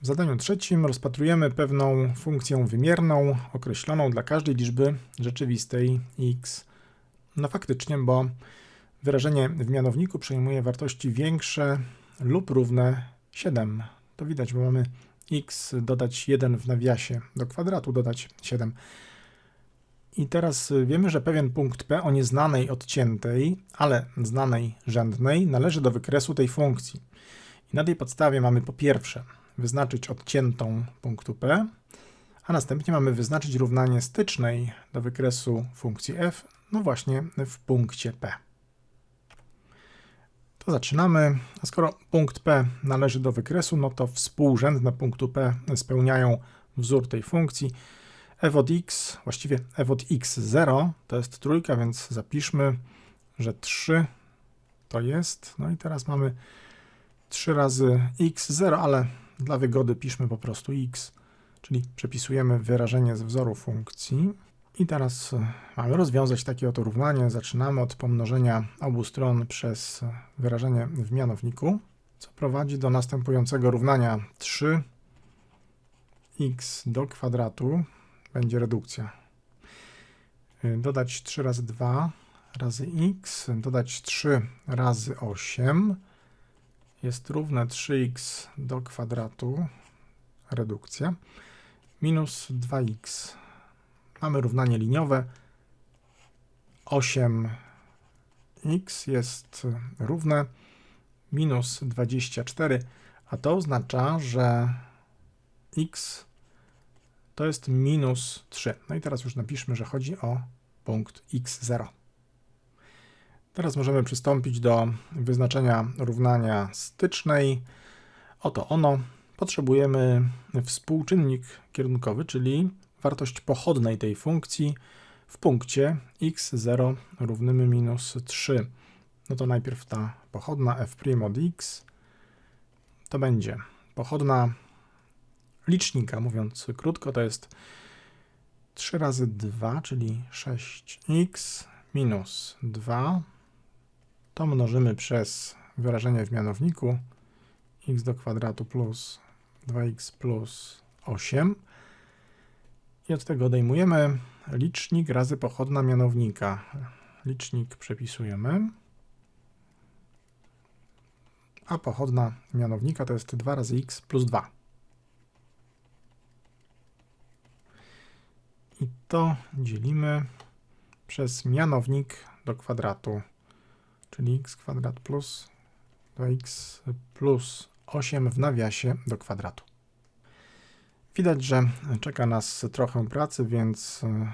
W zadaniu trzecim rozpatrujemy pewną funkcję wymierną określoną dla każdej liczby rzeczywistej x. No faktycznie, bo wyrażenie w mianowniku przejmuje wartości większe lub równe 7. To widać, bo mamy x dodać 1 w nawiasie, do kwadratu dodać 7. I teraz wiemy, że pewien punkt P o nieznanej odciętej, ale znanej rzędnej należy do wykresu tej funkcji. I na tej podstawie mamy po pierwsze wyznaczyć odciętą punktu P, a następnie mamy wyznaczyć równanie stycznej do wykresu funkcji f, no właśnie w punkcie P. To zaczynamy. A skoro punkt P należy do wykresu, no to współrzędne punktu P spełniają wzór tej funkcji. f od x, właściwie f od x0 to jest trójka, więc zapiszmy, że 3 to jest. No i teraz mamy 3 razy x0, ale dla wygody piszmy po prostu x, czyli przepisujemy wyrażenie z wzoru funkcji. I teraz e, mamy rozwiązać takie oto równanie. Zaczynamy od pomnożenia obu stron przez wyrażenie w mianowniku, co prowadzi do następującego równania 3x do kwadratu będzie redukcja. E, dodać 3 razy 2 razy x, dodać 3 razy 8 jest równe 3x do kwadratu, redukcja, minus 2x. Mamy równanie liniowe. 8x jest równe minus 24, a to oznacza, że x to jest minus 3. No i teraz już napiszmy, że chodzi o punkt x0. Teraz możemy przystąpić do wyznaczenia równania stycznej. Oto ono. Potrzebujemy współczynnik kierunkowy, czyli wartość pochodnej tej funkcji w punkcie x0 równymi minus 3. No to najpierw ta pochodna f' od x to będzie pochodna licznika, mówiąc krótko, to jest 3 razy 2, czyli 6x minus 2 to mnożymy przez wyrażenie w mianowniku x do kwadratu plus 2x plus 8 i od tego odejmujemy licznik razy pochodna mianownika. Licznik przepisujemy, a pochodna mianownika to jest 2 razy x plus 2. I to dzielimy przez mianownik do kwadratu czyli x kwadrat plus 2x plus 8 w nawiasie do kwadratu. Widać, że czeka nas trochę pracy, więc e,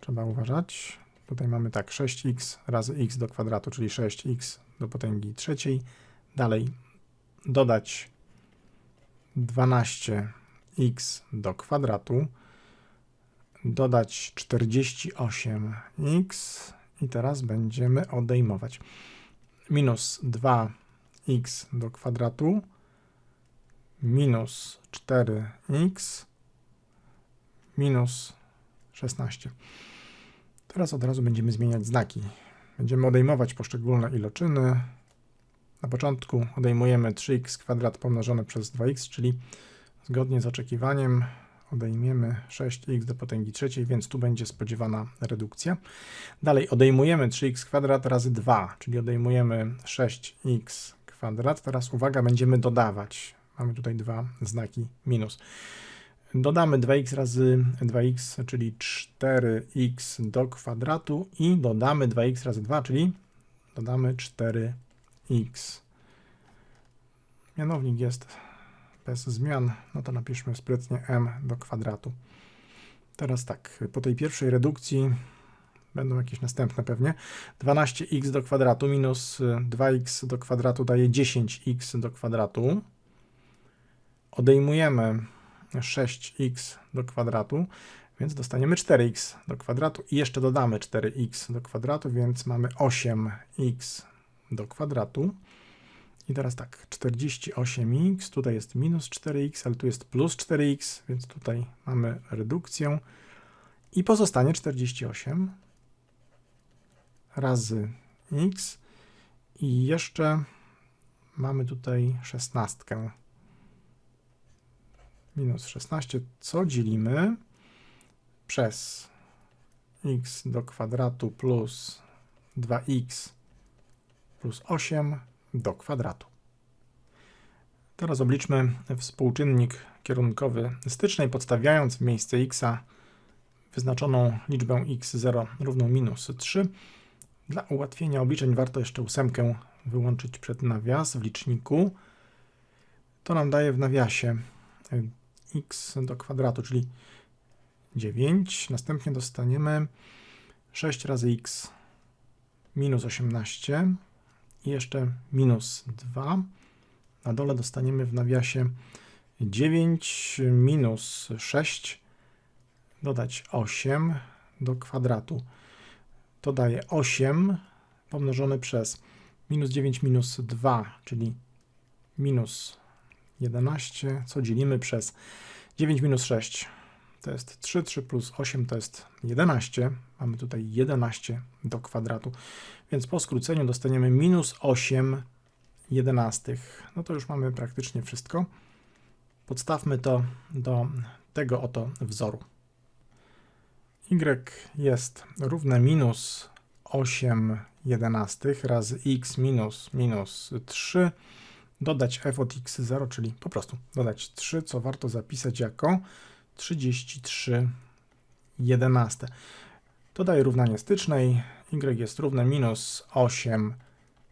trzeba uważać. Tutaj mamy tak 6x razy x do kwadratu, czyli 6x do potęgi trzeciej. Dalej dodać 12x do kwadratu, dodać 48x i teraz będziemy odejmować. Minus 2x do kwadratu minus 4x minus 16. Teraz od razu będziemy zmieniać znaki. Będziemy odejmować poszczególne iloczyny. Na początku odejmujemy 3x kwadrat pomnożone przez 2x, czyli zgodnie z oczekiwaniem odejmiemy 6x do potęgi trzeciej, więc tu będzie spodziewana redukcja. Dalej odejmujemy 3x kwadrat razy 2, czyli odejmujemy 6x kwadrat. Teraz uwaga, będziemy dodawać. Mamy tutaj dwa znaki minus. Dodamy 2x razy 2x, czyli 4x do kwadratu i dodamy 2x razy 2, czyli dodamy 4x. Mianownik jest bez zmian, no to napiszmy sprytnie m do kwadratu. Teraz tak, po tej pierwszej redukcji będą jakieś następne pewnie. 12x do kwadratu minus 2x do kwadratu daje 10x do kwadratu. Odejmujemy 6x do kwadratu, więc dostaniemy 4x do kwadratu i jeszcze dodamy 4x do kwadratu, więc mamy 8x do kwadratu. I teraz tak, 48x, tutaj jest minus 4x, ale tu jest plus 4x, więc tutaj mamy redukcję. I pozostanie 48 razy x i jeszcze mamy tutaj 16. minus 16, co dzielimy przez x do kwadratu plus 2x plus 8 do kwadratu. Teraz obliczmy współczynnik kierunkowy stycznej, podstawiając w miejsce x wyznaczoną liczbę x0 równą minus 3. Dla ułatwienia obliczeń warto jeszcze ósemkę wyłączyć przed nawias w liczniku. To nam daje w nawiasie x do kwadratu, czyli 9. Następnie dostaniemy 6 razy x minus 18 i jeszcze minus 2. Na dole dostaniemy w nawiasie 9 minus 6 dodać 8 do kwadratu. To daje 8 pomnożone przez minus 9 minus 2, czyli minus 11, co dzielimy przez 9 minus 6 to jest 3, 3 plus 8 to jest 11. Mamy tutaj 11 do kwadratu, więc po skróceniu dostaniemy minus 8 jedenastych. No to już mamy praktycznie wszystko. Podstawmy to do tego oto wzoru. y jest równe minus 8 jedenastych razy x minus minus 3 dodać f od x0, czyli po prostu dodać 3, co warto zapisać jako 33 jedenaste. To daje równanie stycznej. y jest równe minus 8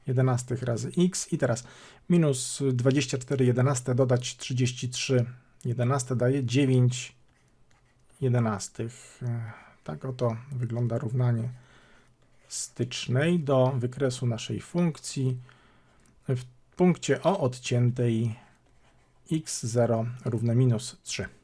jedenastych razy x. I teraz minus 24 jedenaste dodać 33 jedenaste daje 9 jedenastych. Tak oto wygląda równanie stycznej do wykresu naszej funkcji w punkcie o odciętej x0 równe minus 3.